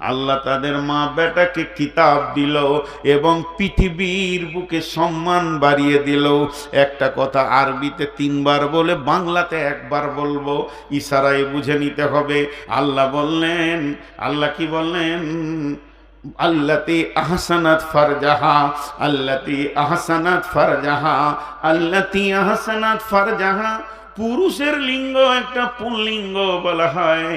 আল্লাহ তাদের মা বেটাকে কিতাব দিল এবং পৃথিবীর বুকে সম্মান বাড়িয়ে দিল। একটা কথা আরবিতে তিনবার বলে, বাংলাতে একবার বলব, ইশারায় বুঝে নিতে হবে। আল্লাহ বললেন, আল্লাহ কি বললেন? আল্লাতি আহসানাত ফারজাহা, আল্লাতি আহসানাত ফারজাহা, আল্লাতি আহসানাত ফারজাহা। পুরুষের লিঙ্গ একটা পুল্লিঙ্গ বলা হয়,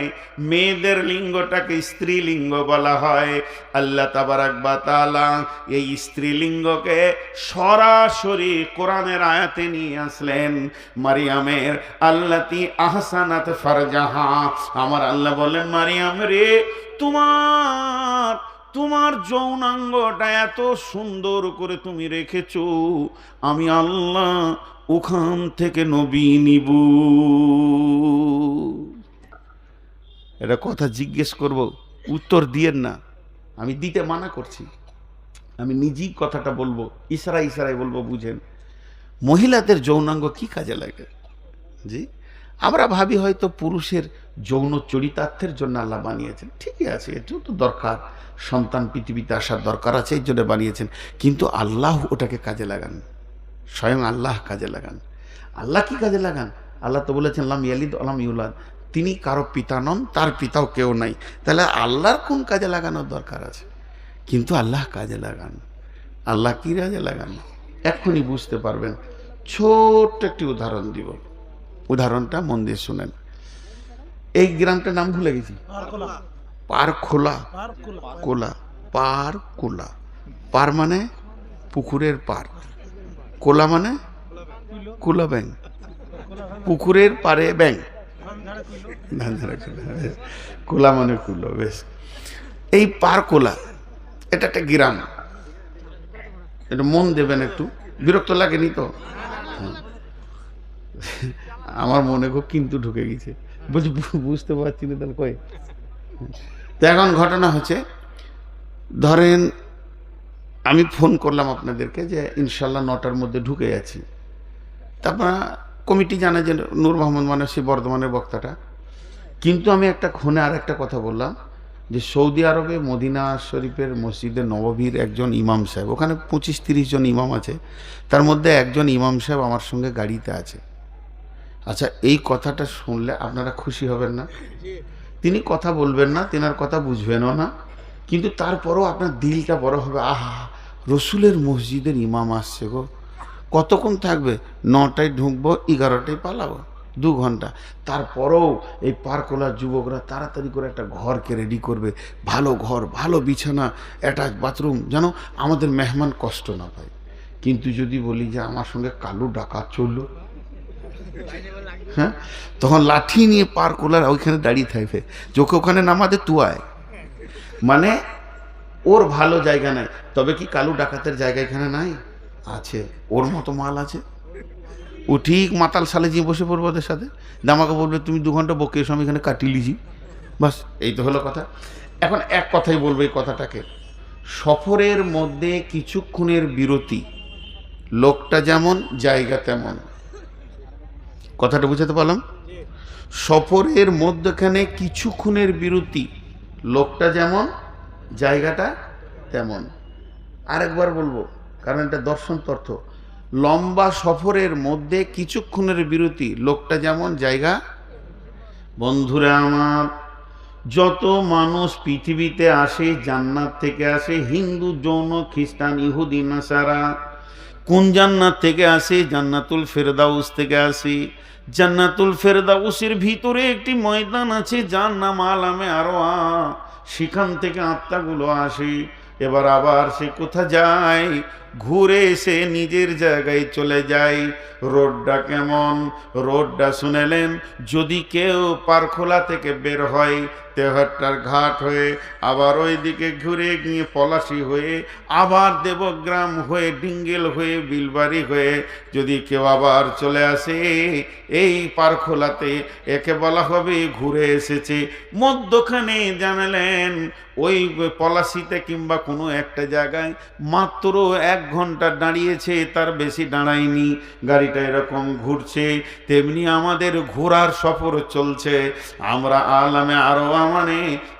মেয়েদের লিঙ্গটাকে স্ত্রীলিঙ্গ বলা হয়। আল্লাহ তাআলা এই স্ত্রীলিঙ্গকে সরাসরি কোরআনের আয়াতে নিয়ে আসলেন। মারিয়ামের আল্লাতি আহসানাত ফারজাহা। আমার আল্লাহ বলেন মারিয়াম রে, তোমার তোমার যৌনাঙ্গটা এত সুন্দর করে তুমি রেখেছ, আমি আল্লাহ ওখান থেকে নবী নিব। এটা কথা জিজ্ঞেস করব, উত্তর দিয়েন না, আমি দিতে মানা করছি। আমি নিজেই কথাটা বলব ইশারা ইশারায় বলব, বুঝেন। মহিলাদের যৌনাঙ্গ কি কাজে লাগে? জি? আমরা ভাবি হয়তো পুরুষের যৌন চরিতার্থের জন্য আল্লাহ বানিয়েছেন। ঠিকই আছে, এটাও তো দরকার। সন্তান পৃথিবীতে আসার দরকার আছে, এই জন্য বানিয়েছেন। কিন্তু আল্লাহ ওটাকে কাজে লাগান। স্বয়ং আল্লাহ কাজে লাগান। আল্লাহ কি কাজে লাগান? আল্লাহ তো বলেছেন, লাম ইয়ালিদ আলাম ইউলাদ। তিনি কারও পিতা নন, তার পিতাও কেউ নাই। তাহলে আল্লাহর কোন কাজে লাগানোর দরকার আছে? কিন্তু আল্লাহ কাজে লাগান। আল্লাহ কি কাজে লাগান? এখনই বুঝতে পারবেন। ছোট্ট একটি উদাহরণ দিব। উদাহরণটা মন দিয়ে শুনেন। এই গ্রামটার নাম ভুলে গেছি। পার খোলা। কোলা পার কোলা পার মানে পুকুরের পার। কোলা মানে কোলা ব্যাং পুকুরের পারে ব্যাং কোলা, মানে কুলো বেশ। এই পার কোলা এটা একটা গ্রাম। এটা মন দেবেন একটু। বিরক্ত লাগেনি তো। আমার মনে খুব কিন্তু ঢুকে গেছে। বলছি বুঝতে পারছি না তাহলে কয়ে তো এখন ঘটনা হচ্ছে, ধরেন আমি ফোন করলাম আপনাদেরকে যে ইনশাল্লাহ নটার মধ্যে ঢুকে যাচ্ছি তারপর কমিটি জানে যে নূর মোহাম্মদ মানে সেই বর্ধমানের বক্তাটা। কিন্তু আমি একটা ক্ষণে আর একটা কথা বললাম যে সৌদি আরবে মদিনা শরীফের মসজিদে নববীর একজন ইমাম সাহেব, ওখানে পঁচিশ তিরিশ জন ইমাম আছে, তার মধ্যে একজন ইমাম সাহেব আমার সঙ্গে গাড়িতে আছে। আচ্ছা এই কথাটা শুনলে আপনারা খুশি হবেন না? তিনি কথা বলবেন না, তেনার কথা বুঝবেনও না। কিন্তু তারপরও আপনার দিলটা বড় হবে, আহা, রসুলের মসজিদের ইমাম আসছে গো। কতক্ষণ থাকবে? নটায় ঢুকবো, এগারোটায় পালাবো, দু ঘণ্টা। তারপরেও এই পার্কলার যুবকরা তাড়াতাড়ি করে একটা ঘরকে রেডি করবে। ভালো ঘর, ভালো বিছানা অ্যাটাচ বাথরুম যেন আমাদের মেহমান কষ্ট না পায়। কিন্তু যদি বলি যে, আমার সঙ্গে কালু ডাকাত চলল হ্যাঁ? তখন লাঠি নিয়ে পার কোলার ওইখানে দাঁড়িয়ে থাকবে। চোখে ওখানে নামাতে তুয়ায়। মানে ওর ভালো জায়গা নাই। তবে কি কালু ডাকাতের জায়গা এখানে নাই? আছে। ওর মতো মাল আছে। ও ঠিক মাতাল সালে গিয়ে বসে পড়ব ওদের সাথে। দামাকে বলবে, তুমি দু ঘণ্টা বকে এসো, আমি এখানে কাটিয়ে লিজি। বাস, এই তো হলো কথা। এখন এক কথাই বলব এই কথাটাকে। সফরের মধ্যে কিছুক্ষণের বিরতি। লোকটা যেমন, জায়গা তেমন। কথাটা বুঝাতে পারলাম? সফরের মধ্যখানে কিছুক্ষণের বিরতি। লোকটা যেমন, জায়গাটা তেমন। আরেকবার বলব, কারণ এটা দর্শন তর্থ লম্বা সফরের মধ্যে কিছুক্ষণের বিরতি। লোকটা যেমন, জায়গা। বন্ধুরা আমার, যত মানুষ পৃথিবীতে আসে, জান্নাত থেকে আসে, হিন্দু যৌন খ্রিস্টান, ইহুদি, নাসারা কোন জান্নাত থেকে আসি? জান্নাতুল ফেরদাউস থেকে আসি। জান্নাতুল ফেরদাউসের ভিতরে একটি ময়দান আছে, যার নাম আলামে আরও সেখান থেকে আত্মাগুলো আসে। এবার আবার সে কোথা যায়? ঘুরে এসে নিজের জায়গায় চলে যায় রোডটা কেমন? রোডটা শুনেলেন, যদি কেউ পারখোলা থেকে বের হয়, তেহট্টার ঘাট হয়ে, আবার ওইদিকে ঘুরে গিয়ে পলাশি হয়ে, আবার দেবগ্রাম হয়ে, ডিঙ্গেল হয়ে, বিলবাড়ি হয়ে, যদি কেউ আবার চলে আসে, এই পারখোলাতে একে বলা হবে ঘুরে এসেছে। মধ্যখানে জানালেন, ওই পলাশিতে কিংবা কোনো একটা জায়গায় মাত্র এক এক ঘণ্টা দাঁড়িয়েছে, তার বেশি দাঁড়ায়নি। গাড়িটা এরকম ঘুরছে, তেমনি আমাদের ঘোরার সফর চলছে। আমরা আলামে আরও মানে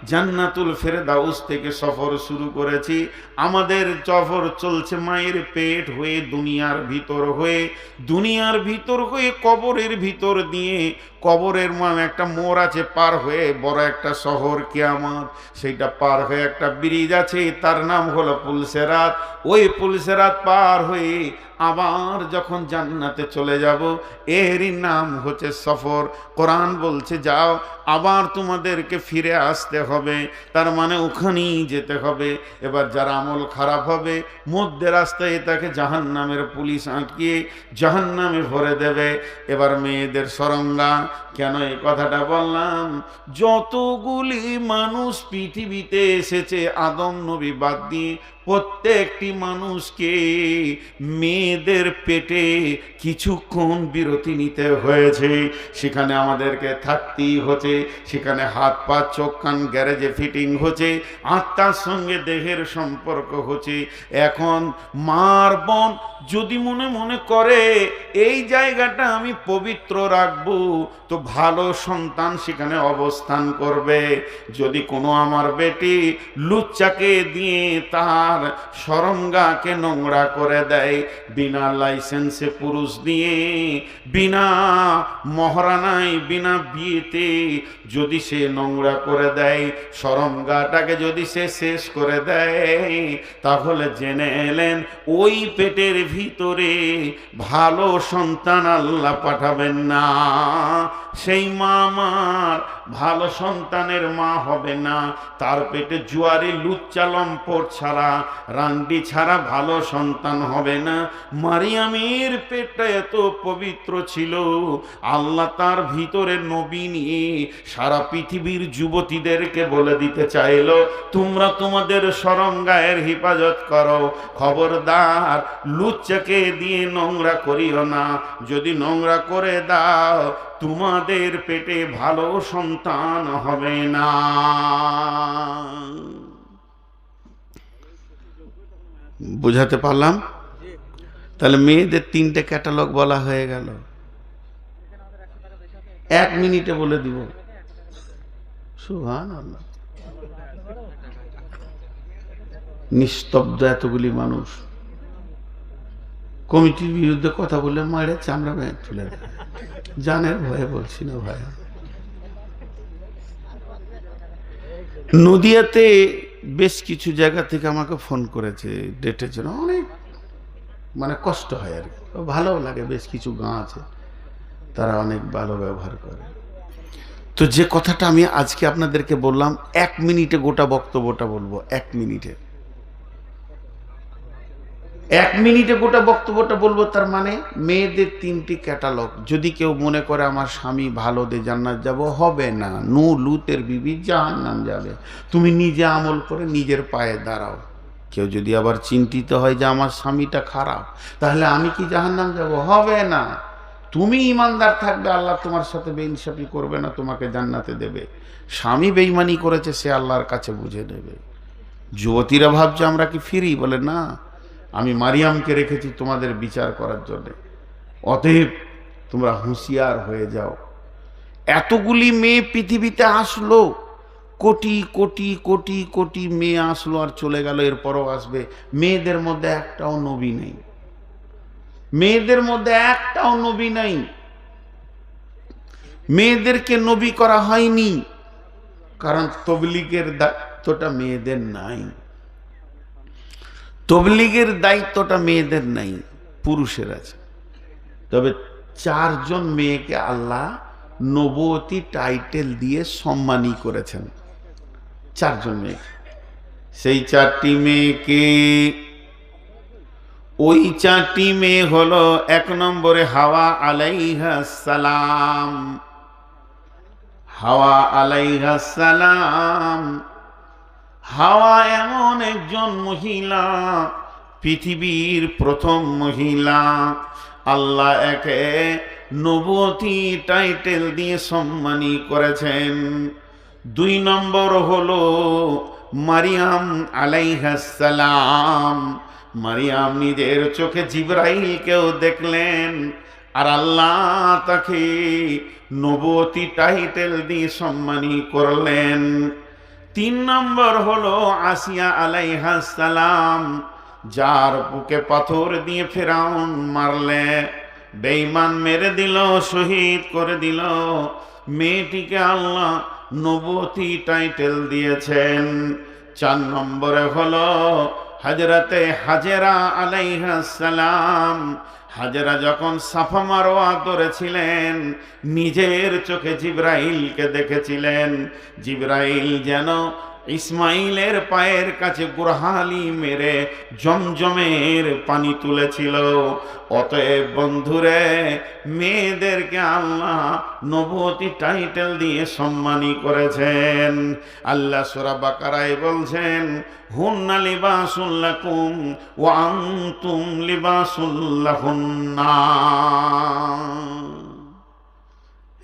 জান্নাতুল ফেরদাউস থেকে সফর শুরু করেছি। আমাদের সফর চলছে মায়ের পেট হয়ে, দুনিয়ার ভিতর হয়ে। দুনিয়ার ভিতর হয়ে, কবরের ভিতর দিয়ে। কবরের মান একটা মোর আছে, পার হয়ে বড় একটা শহর কেয়ামত। সেইটা পার হয়ে একটা ব্রিজ আছে, তার নাম হলো পুলসেরাত। ওই পুলসেরাত পার হয়ে আবার যখন জান্নাতে চলে যাব, এরই নাম হচ্ছে সফর। কোরআন বলছে, যাও, আবার তোমাদেরকে ফিরে আসতে হবে। তার মানে ওখানেই যেতে হবে। এবার যার আমল খারাপ হবে, মধ্যে রাস্তায় তাকে জাহান নামের পুলিশ আটকিয়ে জাহান নামে ভরে দেবে। এবার মেয়েদের সরঙ্গা, কেন এই কথাটা বললাম? যতগুলি মানুষ পৃথিবীতে এসেছে, আদম নবী বাদ দিয়ে প্রত্যেকটি মানুষকে মেয়েদের পেটে কিছুক্ষণ বিরতি নিতে হয়েছে। সেখানে আমাদেরকে থাকতেই হচ্ছে। সেখানে হাত পা, চোখ, কান, গ্যারেজে ফিটিং হচ্ছে। আত্মার সঙ্গে দেহের সম্পর্ক হচ্ছে। এখন মার বোন যদি মনে মনে করে, এই জায়গাটা আমি পবিত্র রাখব, তো ভালো সন্তান সেখানে অবস্থান করবে। যদি কোনো আমার বেটি লুচ্চাকে দিয়ে তার সরঙ্গাকে নোংরা করে দেয়। বিনা লাইসেন্সে পুরুষ দিয়ে, বিনা মহারানায়, বিনা বিয়েতে যদি সে নোংরা করে দেয় সরঙ্গাটাকে যদি সে শেষ করে দেয়, তাহলে জেনে এলেন ওই পেটের ভিতরে ভালো সন্তান আল্লাহ পাঠাবেন না। সেই মা আমার ভালো সন্তানের মা হবে না। তার পেটে জুয়ারি, লুচ্চা, লম্পট ছাড়া, রান্ডি ছাড়া ভালো সন্তান হবে না। মারিয়ামের পেটটা এত পবিত্র ছিল, আল্লাহ তার ভিতরে নবী নিয়ে সারা পৃথিবীর যুবতীদেরকে বলে দিতে চাইলো, তোমরা তোমাদের সরঙ্গায়ের হেফাজত করো। খবরদার, লুচ্চাকে দিয়ে নোংরা করিও না। যদি নোংরা করে দাও তোমাদের পেটে ভালো সন্তান হবে না। বুঝাতে পারলাম? তাহলে মেয়েদের তিনটে ক্যাটালগ বলা হয়ে গেল। এক মিনিটে বলে দিব। সুহান নিস্তব্ধ এতগুলি মানুষ। কমিটির বিরুদ্ধে কথা বলে মারে চামড়া তুলে দেয়। জানের ভয়ে বলছি না ভাই নদিয়াতে বেশ কিছু জায়গা থেকে আমাকে ফোন করেছে ডেটের জন্য। অনেক মানে কষ্ট হয় আর কি। ভালো লাগে, বেশ কিছু গাঁ আছে, তারা অনেক ভালো ব্যবহার করে। তো যে কথাটা আমি আজকে আপনাদেরকে বললাম, এক মিনিটে গোটা বক্তব্যটা বলব, এক মিনিটে। এক মিনিটে গোটা বক্তব্যটা বলব, তার মানে মেয়েদের তিনটি ক্যাটালগ। যদি কেউ মনে করে আমার স্বামী ভালো, দে জান্নাত যাব, হবে না। নু, লুতের বিবি জাহান্নাম যাবে। তুমি নিজে আমল করে নিজের পায়ে দাঁড়াও। কেউ যদি আবার চিন্তিত হয় যে আমার স্বামীটা খারাপ, তাহলে আমি কি জাহান্নাম যাব? হবে না। তুমি ইমানদার থাকবে, আল্লাহ তোমার সাথে বেইনসাফি করবে না, তোমাকে জান্নাতে দেবে। স্বামী বেইমানি করেছে, সে আল্লাহর কাছে বুঝে নেবে। যুবতীরা ভাবছে আমরা কি ফিরি? বলে, না আমি মারিয়ামকে রেখেছি তোমাদের বিচার করার জন্য। অতএব তোমরা হুঁশিয়ার হয়ে যাও। এতগুলি মেয়ে পৃথিবীতে আসলো। কোটি কোটি কোটি কোটি মেয়ে আসলো আর চলে গেল, এরপরও আসবে। মেয়েদের মধ্যে একটাও নবী নেই। মেয়েদের মধ্যে একটাও নবী নাই। মেয়েদেরকে নবী করা হয়নি। কারণ তবলিগের দায়িত্বটা মেয়েদের নাই। তবলিগের দায়িত্বটা মেয়েদের নাই, পুরুষের আছে। তবে চারজন মেয়েকে আল্লাহ নবতী টাইটেল দিয়ে সম্মানী করেছেন। চারজন মেয়েকে। সেই চারটি মেয়েকে ওই চারটি মেয়ে হলো এক নম্বরে হাওয়া আলাইহা সালাম। হাওয়া আলাইহা সালাম হাওয়া এমন একজন মহিলা, পৃথিবীর প্রথম মহিলা। আল্লাহ একে নবতী টাইটেল দিয়ে সম্মানী করেছেন। দুই নম্বর হলো মারিয়াম আলাইহাসালাম মারিয়াম নিজের চোখে জিব্রাইলকেও দেখলেন আর আল্লাহ তাকে নবতী টাইটেল দিয়ে সম্মানী করলেন। তিন নম্বর হলো আসিয়া আলাইহাস সালাম, যার বুকে পাথর দিয়ে ফেরাউন মারলে, বেঈমান মেরে দিল, শহীদ করে দিল। মেয়েটিকে আল্লাহ নবতী টাইটেল দিয়েছেন। চার নম্বরে হলো হাজরাতে হাজেরা আলাইহাস সালাম হাজেরা যখন সাফা মারোয়া ধরেছিলেন নিজের চোখে জিব্রাইলকে দেখেছিলেন। জিব্রাইল যেন ইসমাইলের পায়ের কাছে গুরহালি মেরে জমজমের পানি তুলেছিল। অতএব বন্ধুরে, মেয়েদেরকে আল্লাহ নবতী টাইটেল দিয়ে সম্মানী করেছেন। আল্লাহ সোরা বাকারায় বলছেন, হুন্না লিবাসুল্লাকুম ও আন্তুম লিবাসুল্লাহুন্না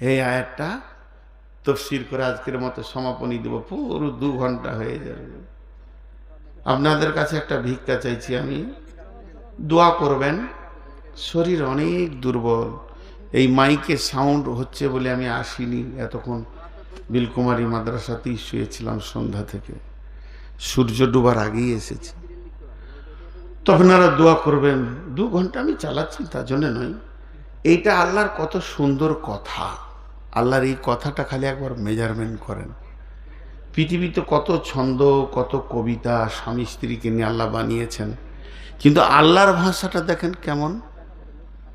এই আয়াতটা তফসির করে আজকের মতো সমাপনী দেব। পুরো দু ঘণ্টা হয়ে যাবে। আপনাদের কাছে একটা ভিক্ষা চাইছি আমি। দোয়া করবেন। শরীর অনেক দুর্বল। এই মাইকে সাউন্ড হচ্ছে বলে আমি আসিনি এতক্ষণ। বিলকুমারী মাদ্রাসাতেই শুয়েছিলাম সন্ধ্যা থেকে। সূর্য ডুবার আগেই এসেছি। তো আপনারা দোয়া করবেন। দু ঘণ্টা আমি চালাচ্ছি, তার জন্য নয়। এইটা আল্লাহর কত সুন্দর কথা। আল্লাহর এই কথাটা খালি একবার মেজারমেন্ট করেন। পৃথিবীতে কত ছন্দ কত কবিতা স্বামী স্ত্রীকে নিয়ে আল্লাহ বানিয়েছেন কিন্তু আল্লাহর ভাষাটা দেখেন কেমন?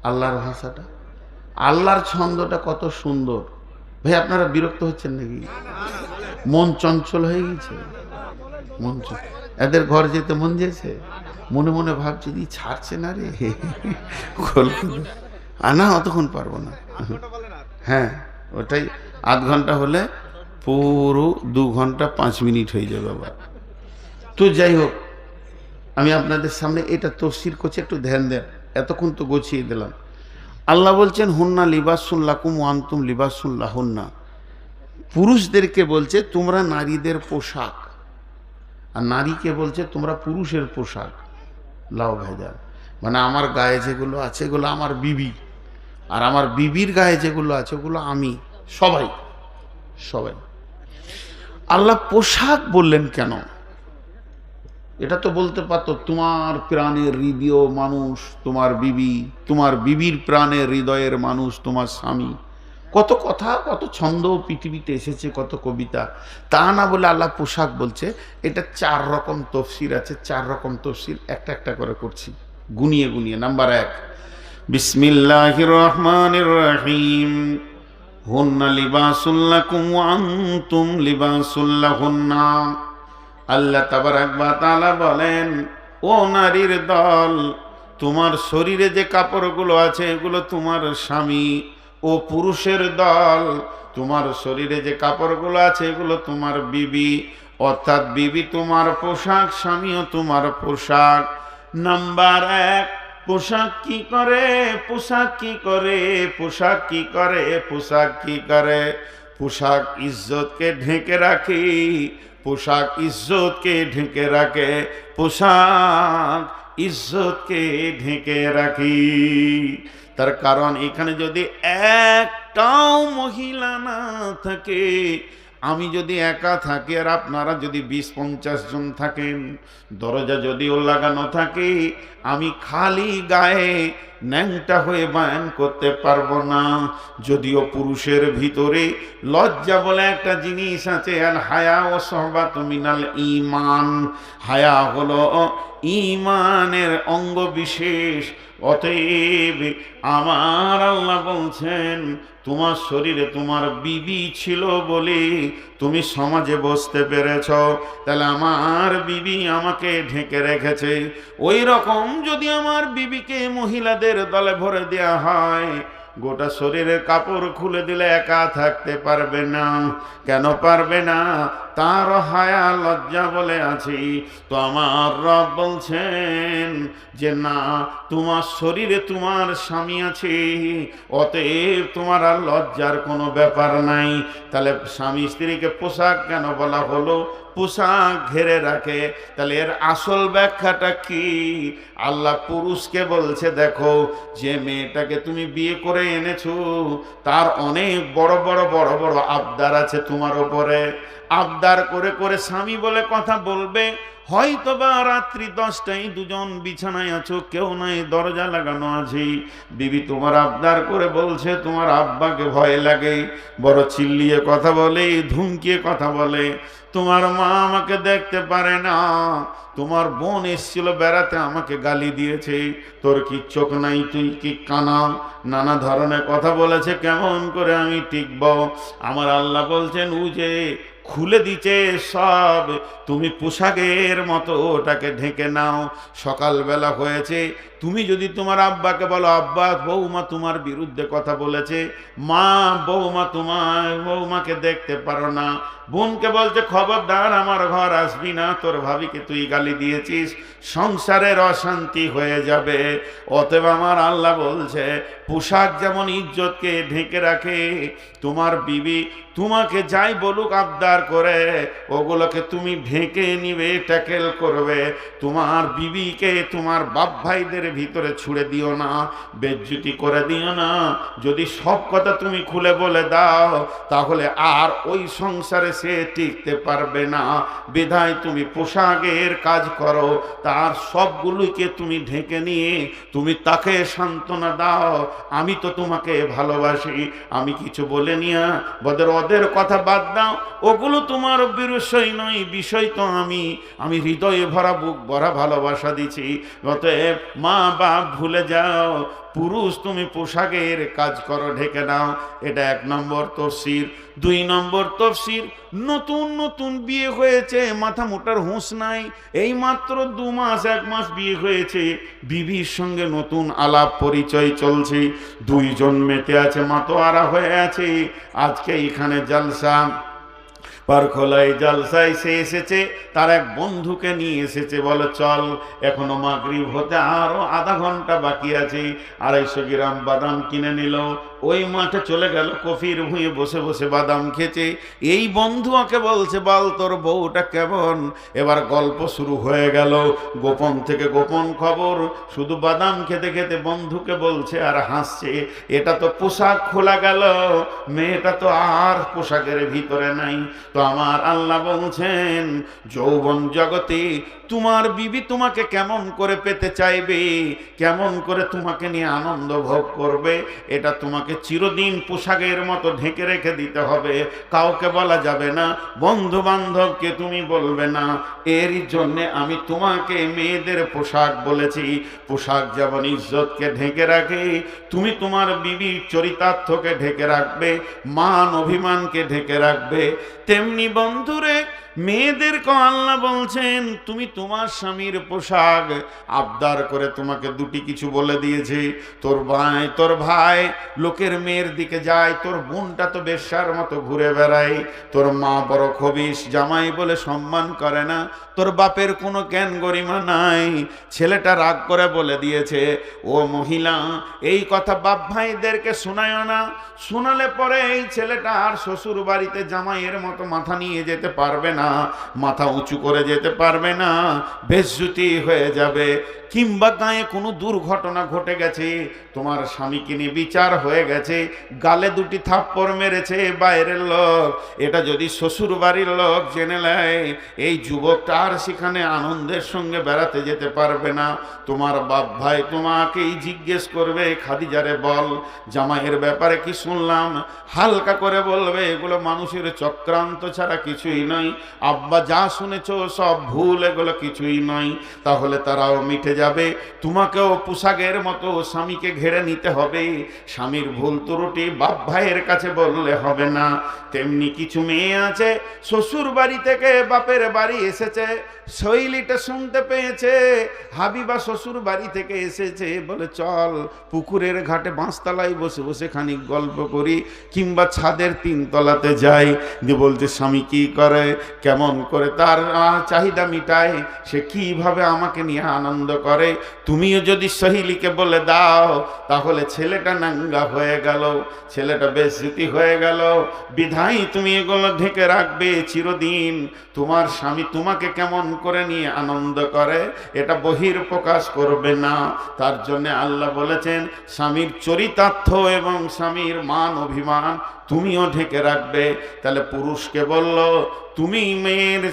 আল্লাহর ভাষাটা। আল্লাহর ছন্দটা কত সুন্দর। ভাই আপনারা বিরক্ত হচ্ছেন নাকি? মন চঞ্চল হয়ে গেছে মন এদের ঘর যেতে মন যেছে মনে মনে ভাবছি দি ছাড়ছে না রে? কলকাতা আর না অতক্ষণ পারব না। হ্যাঁ। ওটাই আধ ঘণ্টা হলে পুরো দু ঘণ্টা পাঁচ মিনিট হয়ে যাবে আবার। তো যাই হোক, আমি আপনাদের সামনে এটা তফসির করছি, একটু ধ্যান দেন। এতক্ষণ তো গুছিয়ে দিলাম। আল্লাহ বলছেন, হুন্না লিবাসুল্লাকুম ওয়ান্তুম লিবাসুল্লাহ হুন্না পুরুষদেরকে বলছে, তোমরা নারীদের পোশাক। আর নারীকে বলছে, তোমরা পুরুষের পোশাক। লাও ভেজাল মানে আমার গায়ে যেগুলো আছে, এগুলো আমার বিবি। আর আমার বিবির গায়ে যেগুলো আছে, ওগুলো আমি, সবাই সবাই। আল্লাহ পোশাক বললেন কেন? এটা তো বলতে পারতো, তোমার প্রাণের হৃদয় মানুষ, তোমার বিবি, তোমার বিবির প্রাণের হৃদয়ের মানুষ, তোমার স্বামী। কত কথা, কত ছন্দ পৃথিবীতে এসেছে, কত কবিতা। তা না বলে আল্লাহ পোশাক বলছে, এটা চার রকম তফসির আছে, চার রকম তফসির, একটা একটা করে করছি, গুনিয়ে গুনিয়ে। নাম্বার এক বিসমিল্লাহ রহমান রহিম হুন্না লিবাসুল্লাকুম আন্তুম লিবাসুল্লাহুন্না আল্লাহ তাবারাক বা তাআলা বলেন, ও নারীর দল, তোমার শরীরে যে কাপড়গুলো আছে, এগুলো তোমার স্বামী। ও পুরুষের দল, তোমার শরীরে যে কাপড়গুলো আছে, এগুলো তোমার বিবি। অর্থাৎ বিবি তোমার পোশাক, স্বামীও তোমার পোশাক। নাম্বার এক পোশাক কি করে, পোশাক কি করে, পোশাক কি করে, পোশাক কি করে? পোশাক ইজ্জতকে ঢেকে রাখি, পোশাক ইজ্জতকে ঢেকে রাখে, পোশাক ইজ্জতকে ঢেকে রাখি। তার কারণ এখানে যদি একটাও মহিলা না থাকে আমি যদি একা থাকি আর আপনারা যদি বিশ পঞ্চাশ জন থাকেন, দরজা যদিও লাগানো থাকে, আমি খালি গায়ে ন্যাংটা হয়ে বায়ান করতে পারব না। যদিও পুরুষের ভিতরে লজ্জা বলে একটা জিনিস আছে আর হায়া ও সহবাত মিনাল ইমান হায়া হলো ইমানের অঙ্গ বিশেষ। অতএব আমার আল্লাহ বলছেন, তোমার শরীরে তোমার বিবি ছিল বলে তুমি সমাজে বসতে পেরেছ। তাহলে আমার বিবি আমাকে ঢেকে রেখেছে। ওই রকম যদি আমার বিবিকে মহিলাদের দলে ভরে দেয়া হয়, গোটা শরীরের কাপড় খুলে দিলে একা থাকতে পারবে না। কেন পারবে না? তার হায়া লজ্জা বলে আছি। তো আমার রব বলছেন যে, না, তোমার শরীরে তোমার স্বামী আছে, অতএব তোমার আর লজ্জার কোনো ব্যাপার নাই। তাহলে স্বামী স্ত্রীকে পোশাক কেন বলা হলো? পোশাক ঘেরে রাখে। তাহলে এর আসল ব্যাখ্যাটা কি? আল্লাহ পুরুষকে বলছে, দেখো, যে মেয়েটাকে তুমি বিয়ে করে এনেছো, তার অনেক বড় বড় বড় বড় আবদার আছে তোমার ওপরে আবদার করে করে স্বামী বলে কথা বলবে হয়তো বা রাত্রি দশটায় দুজন বিছানায় আছো, কেউ নাই, দরজা লাগানো আছে। বিবি তোমার আবদার করে বলছে, তোমার আব্বাকে ভয় লাগে, বড় চিল্লিয়ে কথা বলে, ধুমকিয়ে কথা বলে। তোমার মা আমাকে দেখতে পারে না। তোমার বোন এসেছিল বেড়াতে, আমাকে গালি দিয়েছে। তোর কি চোখ নাই, তুই কি কানা নানা ধরনের কথা বলেছে, কেমন করে আমি টিকব? আমার আল্লাহ বলছেন উ যে খুলে দিচ্ছে সব। তুমি পোশাকের মতো ওটাকে ঢেকে নাও। সকালবেলা হয়েছে তুমি যদি তোমার আব্বাকে বলো, আব্বা বৌমা তোমার বিরুদ্ধে কথা বলেছে। মা বৌমা তোমার বৌমাকে দেখতে পারো না। বোনকে বলছে, খবরদার, আমার ঘর আসবি না। তোর ভাবিকে তুই গালি দিয়েছিস। সংসারের অশান্তি হয়ে যাবে। অতএব আমার আল্লাহ বলছে, পোশাক যেমন ইজ্জতকে ঢেকে রাখে, তোমার বিবি তোমাকে যাই বলুক আবদার করে, ওগুলোকে তুমি ঢেকে নিবে, ট্যাকেল করবে। তোমার বিবিকে, তোমার বাপ ভাইদের ভিতরে ছুড়ে দিও না, বেজ্জুতি করে দিও না। যদি সব কথা তুমি খুলে বলে দাও, তাহলে আর ওই সংসারে সে টিকতে পারবে না। বিধায় তুমি পোশাকের কাজ করো, তার সবগুলোকে তুমি ঢেকে নিয়ে তুমি তাকে সান্ত্বনা দাও। আমি তো তোমাকে ভালোবাসি, আমি কিছু বলে নিয়া বদের ওদের কথা বাদ দাও। ওগুলো তোমার বিষয় নয়, বিষয় তো আমি। আমি হৃদয়ে ভরা বুক ভরা ভালোবাসা দিছি। অতএব মা বাপ ভুলে যাও। পুরুষ, তুমি পোশাকের কাজ করো, ঢেকে নাও। এটা এক নম্বর তফসির। দুই নম্বর তফসির, নতুন নতুন বিয়ে হয়েছে, মাথা মোটার হুঁশ নাই। এই মাত্র দু মাস, এক মাস বিয়ে হয়েছে। বিবির সঙ্গে নতুন আলাপ পরিচয় চলছে। দুইজন মেতে আছে, মাতোয়ারা হয়ে আছে। আজকে এখানে জালসা। পারখোলায় জালসায় সে এসেছে, তার এক বন্ধুকে নিয়ে এসেছে, বলে, চল, এখনও মাগরিব হতে আরও আধা ঘণ্টা বাকি আছে। আড়াইশো গ্রাম বাদাম কিনে নিল ওই মাঠে চলে গেল, কফির ভুঁয়ে বসে বসে বাদাম খেছে এই বন্ধু ওকে বলছে, বল, তোর বউটা কেমন? এবার গল্প শুরু হয়ে গেল। গোপন থেকে গোপন খবর, শুধু বাদাম খেতে খেতে বন্ধুকে বলছে, আর হাসছে, এটা তো পোশাক খোলা গেল, মেয়েটা তো আর পোশাকের ভিতরে নাই। তো আমার আল্লাহ বলছেন, যৌবন জগতে তোমার বিবি তোমাকে কেমন করে পেতে চাইবে? কেমন করে তোমাকে নিয়ে আনন্দ ভোগ করবে? এটা তোমাকে চিরদিন পোশাকের মতো ঢেকে রেখে দিতে হবে। কাউকে বলা যাবে না বন্ধু বান্ধবকে তুমি বলবে না। এরই জন্যে আমি তোমাকে মেয়েদের পোশাক বলেছি। পোশাক যেমন ইজ্জতকে ঢেকে রাখে, তুমি তোমার বিবির চরিতার্থকে ঢেকে রাখবে, মান অভিমানকে ঢেকে রাখবে। তেমনি বন্ধুরে মেয়েদেরকে আল্লাহ বলছেন, তুমি তোমার স্বামীর পোশাক আবদার করে তোমাকে দুটি কিছু বলে দিয়েছে। তোর ভাই তোর ভাই লোকের মেয়ের দিকে যায়, তোর বোনটা তো বেশ্যার মতো ঘুরে বেড়ায়। তোর মা বড় খবিস জামাই বলে সম্মান করে না। তোর বাপের কোনো জ্ঞান গরিমা নাই। ছেলেটা রাগ করে বলে দিয়েছে, ও মহিলা, এই কথা বাপ ভাইদেরকে শোনায় না। শোনালে পরে এই ছেলেটা আর শ্বশুর বাড়িতে জামাইয়ের মতো মাথা নিয়ে যেতে পারবে না। মাথা উঁচু করে যেতে পারবে না, বেজ্জুতি হয়ে যাবে। কিংবা গায়ে কোনো দুর্ঘটনা ঘটে গেছে, তোমার স্বামীকে নিয়ে বিচার হয়ে গেছে, গালে দুটি থাপ্পড় মেরেছে বাইরের লোক, এটা যদি শ্বশুর বাড়ির লোক জেনে নেয়, এই যুবকটা আর সেখানে আনন্দের সঙ্গে বেড়াতে যেতে পারবে না। তোমার বাপ ভাই তোমাকেই জিজ্ঞেস করবে খাদিজারে বল, জামাইয়ের ব্যাপারে কি শুনলাম? হালকা করে বলবে, এগুলো মানুষের চক্রান্ত ছাড়া কিছুই নয়। আব্বা যা শুনেছ, সব ভুল, এগুলো কিছুই নয় তাহলে তারাও মিটে যাবে। তোমাকেও পোশাকের মতো স্বামীকে ঘেরে নিতে হবে। স্বামীর ভুল ত্রুটি বাপ ভাইয়ের কাছে বললে হবে না। তেমনি কিছু মেয়ে আছে, শ্বশুর বাড়ি থেকে বাপের বাড়ি এসেছে, শৈলীটা শুনতে পেয়েছে। হাবিবা শ্বশুর বাড়ি থেকে এসেছে, বলে, চল, পুকুরের ঘাটে বাঁশতলায় বসে বসে খানিক গল্প করি, কিংবা ছাদের তিনতলাতে যাই। যে বলছে, স্বামী কি করে? কেমন করে তার চাহিদা মিটায়, সে কীভাবে আমাকে নিয়ে আনন্দ করে? তুমিও যদি সহিলিকে বলে দাও, তাহলে ছেলেটা নাঙ্গা হয়ে গেল, ছেলেটা বেজ্জুতি হয়ে গেল। বিধাই তুমি এগুলো ঢেকে রাখবে চিরদিন। তোমার স্বামী তোমাকে কেমন করে নিয়ে আনন্দ করে? এটা বহির প্রকাশ করবে না। তার জন্য আল্লাহ বলেছেন, স্বামীর চরিতার্থ এবং স্বামীর মান অভিমান তুমিও ঢেকে রাখবে। তাহলে পুরুষকে বলল, তুমি মেয়ের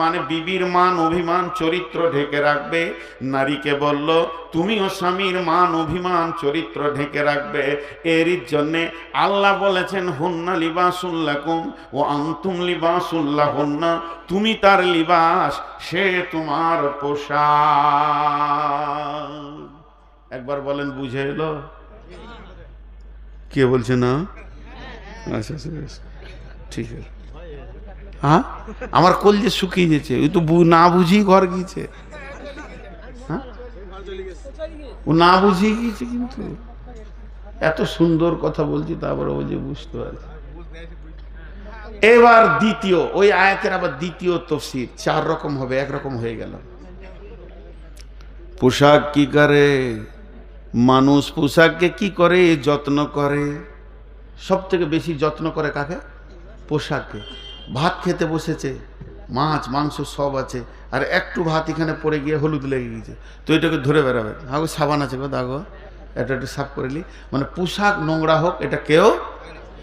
মানে বিবির মান, অভিমান, চরিত্র ঢেকে রাখবে। নারীকে বলল, তুমিও স্বামীর মান, অভিমান, চরিত্র ঢেকে রাখবে। এরই জন্যে আল্লাহ বলেছেন, হুন্না লিবাসুল্লাকুম ও আন্তুম লিবাসুল্লাহ হন্না তুমি তার লিবাস, সে তোমার পোশাক। একবার বলেন, বুঝে এলো? কে বলছে না? আচ্ছা আচ্ছা আচ্ছা। ঠিক আছে। হ্যাঁ? আমার কল যে শুকিয়ে গেছে ওই তো না বুঝি ঘর গিয়েছে। হ্যাঁ? ও না বুঝিয়ে গিয়েছে কিন্তু। এত সুন্দর কথা বলছি, তারপরে ও যে বুঝতে পারছে। এবার দ্বিতীয়, ওই আয়াতের আবার দ্বিতীয় তফসির, চার রকম হবে একরকম হয়ে গেল। পোশাক কি করে? মানুষ পোশাককে কি করে? যত্ন করে। সব থেকে বেশি যত্ন করে কাকে? পোশাককে। ভাত খেতে বসেছে, মাছ, মাংস সব আছে, আর একটু ভাত এখানে পড়ে গিয়ে হলুদ লেগে গেছে। তো এটাকে ধরে বেড়াবে। হাগো, সাবান আছে গো, দাগো। এটা একটু সাফ করে নি। মানে পোশাক, নোংরা হোক, এটা কেউ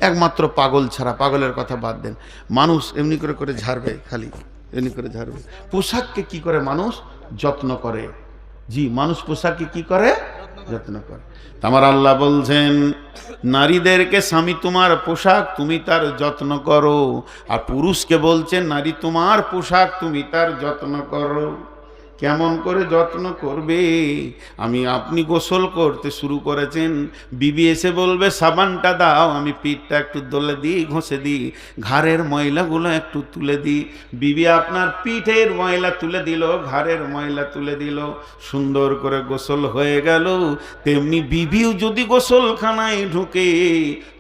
একমাত্র পাগল ছাড়া, পাগলের কথা বাদ দেন। মানুষ এমনি করে করে ঝাড়বে খালি, এমনি করে ঝাড়বে। পোশাককে কি করে মানুষ যত্ন করে? জি, মানুষ পোশাককে কি করে? যত্ন করে। আমার আল্লাহ বলছেন, নারীদেরকে স্বামী তোমার পোশাক তুমি তার যত্ন করো। আর পুরুষকে বলছেন, নারী তোমার পোশাক তুমি তার যত্ন করো। কেমন করে যত্ন করবে? আমি আপনি গোসল করতে শুরু করেছেন। বিবি এসে বলবে, সাবানটা দাও, আমি পিঠটা একটু দলে দিই, ঘষে দিই। ঘাড়ের ময়লাগুলো একটু তুলে দিই। বিবি আপনার পিঠের ময়লা তুলে দিল, ঘাড়ের ময়লা তুলে দিল। সুন্দর করে গোসল হয়ে গেল। তেমনি বিবিও যদি গোসলখানায় ঢুকে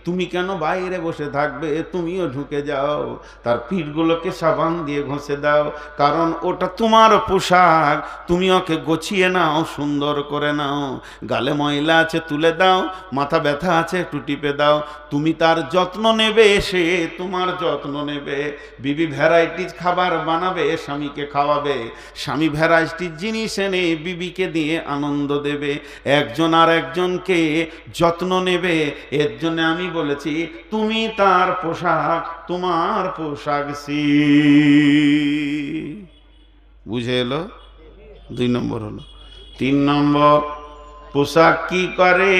তুমি কেন বাইরে বসে থাকবে? তুমিও ঢুকে যাও। তার পিঠগুলোকে সাবান দিয়ে ঘষে দাও। কারণ ওটা তোমার পোশাক। তুমি ওকে গছিয়ে নাও, সুন্দর করে নাও। গালে ময়লা আছে, তুলে দাও। মাথা ব্যথা আছে, একটু টিপে দাও। তুমি তার যত্ন নেবে, সে তোমার যত্ন নেবে। বিবি ভ্যারাইটিজ খাবার বানাবে, স্বামীকে খাওয়াবে। স্বামী ভ্যারাইটিস জিনিস এনে বিবিকে দিয়ে আনন্দ দেবে। একজন আর একজনকে যত্ন নেবে। এর জন্য আমি বলেছি, তুমি তার পোশাক, তোমার পোশাক সি। বুঝে এলো? দুই নম্বর হলো। তিন নম্বর, পোশাক কি করে?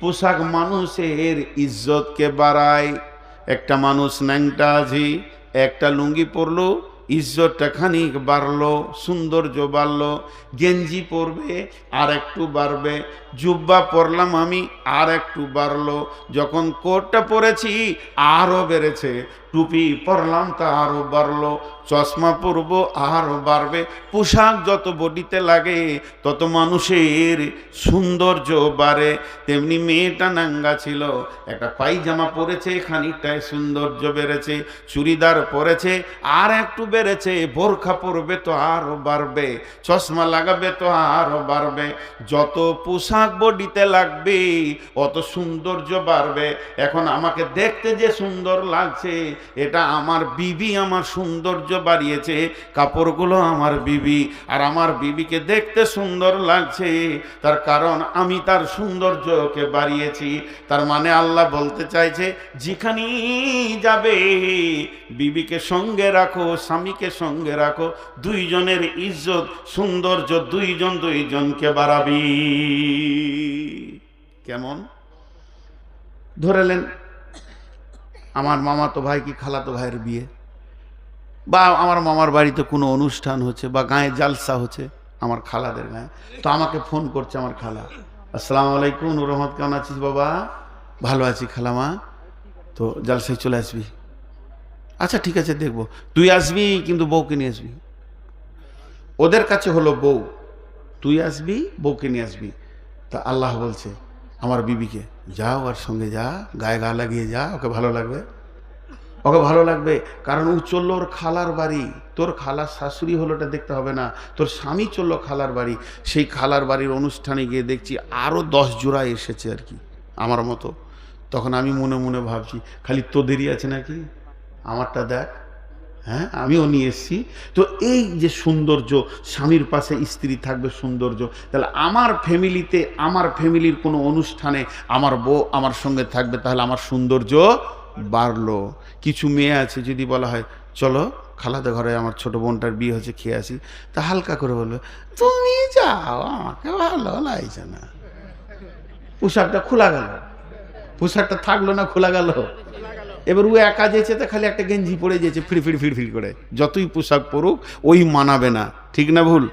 পোশাক মানুষের ইজ্জতকে বাড়ায়। একটা মানুষ ন্যাংটা আছে, একটা লুঙ্গি পরলো ইজ্জতটা খানিক বাড়লো, সৌন্দর্য বাড়লো, গেঞ্জি পরবে, আর একটু বাড়বে। জুব্বা পরলাম আমি, আর একটু বাড়লো। যখন কোটটা পরেছি, আরও বেড়েছে। টুপি পরলাম তা আরও বাড়লো। চশমা পরবো আরও বাড়বে। পোশাক যত বডিতে লাগে, তত মানুষের সৌন্দর্য বাড়ে। তেমনি মেয়েটা নাঙ্গা ছিল। একটা পায়জামা পরেছে খানিকটায় সৌন্দর্য বেড়েছে। চুড়িদার পরেছে, আর একটু বেড়েছে। বোরখা পরবে তো আরও বাড়বে। চশমা লাগাবে তো আরও বাড়বে। যত পোশাক বডিতে লাগবে, অত সৌন্দর্য বাড়বে। এখন আমাকে দেখতে যে সুন্দর লাগছে এটা আমার বিবি আমার সৌন্দর্য বাড়িয়েছে, কাপড়গুলো আমার বিবি, আর আমার বিবিকে দেখতে সুন্দর লাগছে। তার কারণ আমি তার সৌন্দর্যকে বাড়িয়েছি। তার মানে আল্লাহ বলতে চাইছে, যেখানেই যাবে, বিবিকে সঙ্গে রাখো, স্বামীকে সঙ্গে রাখো, দুইজনের ইজ্জত, সৌন্দর্য দুইজন দুইজনকে বাড়াবি। কেমন? ধরেলেন আমার মামাতো ভাই কি খালাতো ভাইয়ের বিয়ে? বা আমার মামার বাড়িতে কোনো অনুষ্ঠান হচ্ছে বা গায়ে জালসা হচ্ছে, আমার খালাদের গায়ে। তো আমাকে ফোন করছে আমার খালা। আসসালামু আলাইকুম রহমত কেমন আছিস বাবা? ভালো আছি খালামা তো জালসায় চলে আসবি। আচ্ছা ঠিক আছে, দেখব। তুই আসবি, কিন্তু বউকে নিয়ে আসবি। ওদের কাছে হলো বউ। তুই আসবি, বউকে নিয়ে আসবি। তা আল্লাহ বলছে আমার বিবিকে, যাও ওর সঙ্গে যা, গায়ে গা লাগিয়ে যা, ওকে ভালো লাগবে? ওকে ভালো লাগবে, কারণ ও চলল ওর খালার বাড়ি। তোর খালার শাশুড়ি হলো ওটা দেখতে হবে না। তোর স্বামী চলল খালার বাড়ি। সেই খালার বাড়ির অনুষ্ঠানে গিয়ে দেখছি আরও দশ জোড়া এসেছে আর কি, আমার মতো। তখন আমি মনে মনে ভাবছি, খালি তোদেরই আছে নাকি? আমারটা দেখ। হ্যাঁ? আমিও নিয়ে এসেছি। তো এই যে সৌন্দর্য স্বামীর পাশে স্ত্রী থাকবে সৌন্দর্য তাহলে আমার ফ্যামিলিতে আমার ফ্যামিলির কোনো অনুষ্ঠানে আমার বউ আমার সঙ্গে থাকবে তাহলে আমার সৌন্দর্য বাড়লো। কিছু মেয়ে আছে যদি বলা হয় চলো খালাতে ঘরে আমার ছোট বোনটার বিয়ে হচ্ছে খেয়ে আসি। তা হালকা করে বলবে তুমি যাও আমাকে ভালো লাগছে না। পোশাকটা খোলা গেল। পোশাকটা থাকল না খোলা গেল। এবার ও একা যেছে তো খালি একটা গেঞ্জি পরে যেছে ফিড়ফিড় ফিড়ফিড় ফিড় ফিড় করে। যতই পোশাক পরুক, ওই মানাবে না। ঠিক না ভুল?